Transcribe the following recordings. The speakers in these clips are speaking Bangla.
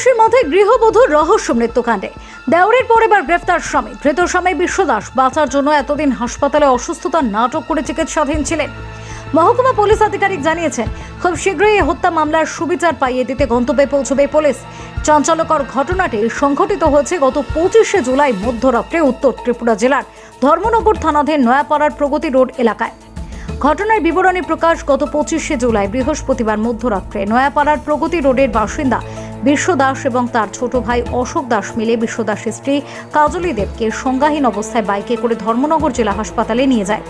হাসাহাসির মধ্যে গৃহবধূর রহস্য মৃত্যুকাণ্ডে। দেওরের পর এবার গ্রেফতার স্বামী। ধৃত স্বামী বিশ্বদাস বাঁচার জন্য এতদিন হাসপাতালে অসুস্থতার নাটক করে চিকিৎসাধীন ছিলেন। মহকুমা পুলিশ আধিকারিক জানিয়েছেন, খুব শীঘ্রই এই হত্যা মামলার সুবিচার পাইয়ে দিতে গন্তব্যে পৌঁছবে পুলিশ। চাঞ্চল্যকর ঘটনাটি সংঘটিত হয়েছে গত পঁচিশে জুলাই মধ্যরাত্রে উত্তর ত্রিপুরা জেলার ধর্মনগর থানাধীন নয়াপাড়ার প্রগতি রোড এলাকায়। ঘটনার বিবরণী প্রকাশ গত পঁচিশে জুলাই বৃহস্পতিবার মধ্যরাত্রে। নয়াপাড়ার প্রগতি রোডের বাসিন্দা বিশ্ব দাস এবং তার ছোট ভাই অশোক দাস মিলে বিশ্ব দাসের স্ত্রী কাজলী দেবকে সংজ্ঞাহীন অবস্থায় বাইকে করে ধর্মনগর জেলা হাসপাতালে নিয়ে যায়।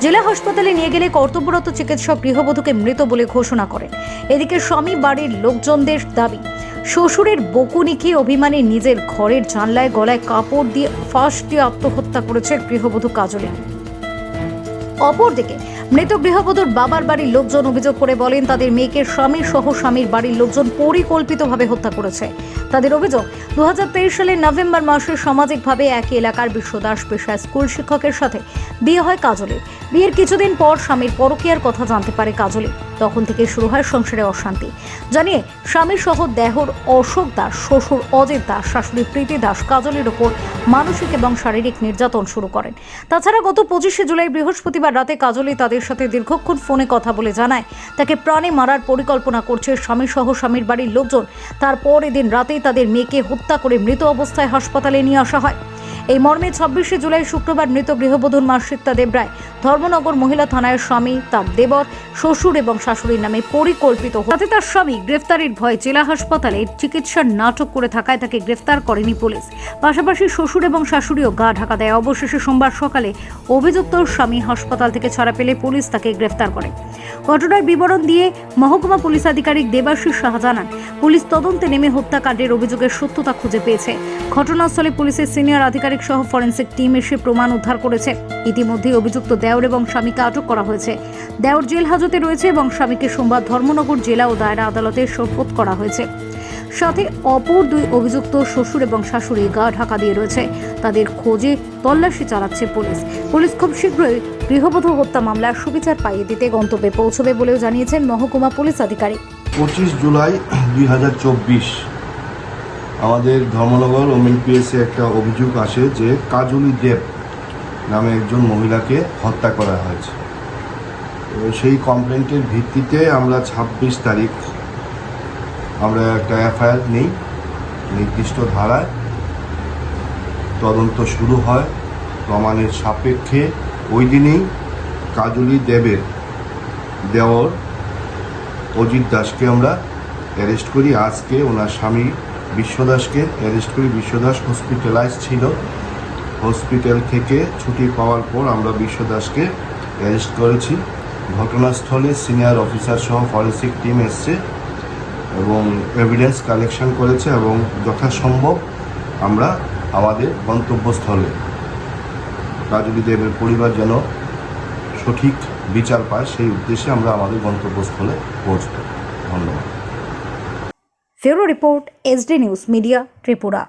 জেলা হাসপাতালে নিয়ে গেলে কর্তব্যরত চিকিৎসক গৃহবধূকে মৃত বলে ঘোষণা করেন এদিকে স্বামী বাড়ির লোকজনদের দাবি, শ্বশুরের বকুনিকে অভিমানী নিজের ঘরের জানলায় গলায় কাপড় দিয়ে ফাঁস দিয়ে আত্মহত্যা করেছে গৃহবধূ কাজলী। অপরদিকে মৃত গৃহবধূর বাবার বাড়ির লোকজন অভিযোগ করে বলেন, তাদের মেয়েকে স্বামী সহ স্বামীর বাড়ির লোকজন পরিকল্পিতভাবে হত্যা করেছে। তাদের অভিযোগ দু হাজার তেইশ সালের নভেম্বর মাসে সামাজিকভাবে একই এলাকার বিশ্বদাস পেশায় স্কুল শিক্ষকের সাথে বিয়ে হয় কাজলের। বিয়ের কিছুদিন পর স্বামীর পরকীয়ার কথা জানতে পারে কাজলি তখন থেকে শুরু হয় সংসারে অশান্তি। জানিয়ে, স্বামী সহ দেহর অশোক দাস, শ্বশুর অজিত দাস, শাশুড়ি প্রীতি দাস কাজলের ওপর মানসিক এবং শারীরিক নির্যাতন শুরু করেন। তাছাড়া গত পঁচিশে জুলাই বৃহস্পতিবার রাতে কাজলি তাদের সাথে দীর্ঘক্ষণ ফোনে কথা বলে জানায়। তাকে প্রাণে মারার পরিকল্পনা করছে স্বামী সহ স্বামীর বাড়ির লোকজন। তারপর এদিন রাতেই তাদের মেয়েকে হত্যা করে মৃত অবস্থায় হাসপাতালে নিয়ে আসা হয়। এই মর্মে ছাব্বিশে জুলাই শুক্রবার মৃত গৃহবধূর মা সিক্তা দেবরায় ধর্মনগর মহিলা থানায় স্বামী, তার দেবর, শ্বশুর এবং শাশুড়ির নামে পরিকল্পিত তাতে তার স্বামী গ্রেফতারির ভয়ে জেলা হাসপাতালে চিকিৎসার নাটক করে থাকায় তাকে গ্রেফতার করেনি পুলিশ। পাশাপাশি শ্বশুর এবং শাশুড়িও গা ঢাকা দেয়। অবশেষে সোমবার সকালে অভিযুক্ত স্বামী হাসপাতাল থেকে ছাড়া পেলে পুলিশ তাকে গ্রেফতার করে। ঘটনার বিবরণ দিয়ে মহকুমা পুলিশ আধিকারিক দেবাশিস সাহা জানান, পুলিশ তদন্তে নেমে হত্যাকাণ্ডের অভিযোগের সত্যতা খুঁজে পেয়েছে। ঘটনাস্থলে পুলিশের সিনিয়র আধিকারিক সহ ফরেন্সিক টিম এসে প্রমাণ উদ্ধার করেছে। ইতিমধ্যে অভিযুক্ত দেওর এবং স্বামীকে আটক করা হয়েছে। দেওর জেল হাজতে রয়েছে এবং স্বামীকে সোমবার ধর্মনগর জেলা ও দায়রা আদালতে সোপত করা হয়েছে। সাথে অপর দুই অভিযুক্ত শ্বশুর এবং শাশুড়ি গা ঢাকা দিয়ে রয়েছে। তাদের খোঁজে তল্লাশি চালাচ্ছে পুলিশ। পুলিশ খুব শীঘ্রই গৃহবধূ হত্যা মামলার সুবিচার পাইয়ে দিতে গন্তব্যে পৌঁছবে বলেও জানিয়েছেন মহকুমা পুলিশ আধিকারিক। পঁচিশ জুলাই দুই হাজার চব্বিশ আমাদের ধর্মনগর ওমেন পিএসে একটা অভিযোগ আসে যে কাজলি দেব নামে একজন মহিলাকে হত্যা করা হয়েছে। সেই কমপ্লেন্টের ভিত্তিতে আমরা ছাব্বিশ তারিখ আমরা একটা এফআইআর নেই, নির্দিষ্ট ধারায়। তদন্ত শুরু হয় প্রমাণের সাপেক্ষে। ওই দিনেই কাজলি দেবের দেওর অজিত দাসকে আমরা অ্যারেস্ট করি। আজকে ওনার স্বামী বিশ্বদাসকে অ্যারেস্ট করি। বিশ্বদাস হসপিটালাইজ ছিল। হসপিটাল থেকে ছুটি পাওয়ার পর আমরা বিশ্বদাসকে অ্যারেস্ট করেছি। ঘটনাস্থলে সিনিয়র অফিসার সহ ফরেন্সিক টিম এসছে এবং এভিডেন্স কালেকশন করেছে এবং যথাসম্ভব আমরা আমাদের গন্তব্যস্থলে কাজলি দেবের পরিবার যেন সঠিক বিচার পায়, সেই উদ্দেশ্যে আমরা আমাদের গন্তব্যস্থলে পৌঁছব ধন্যবাদ। ফেরো report SD news media Tripura.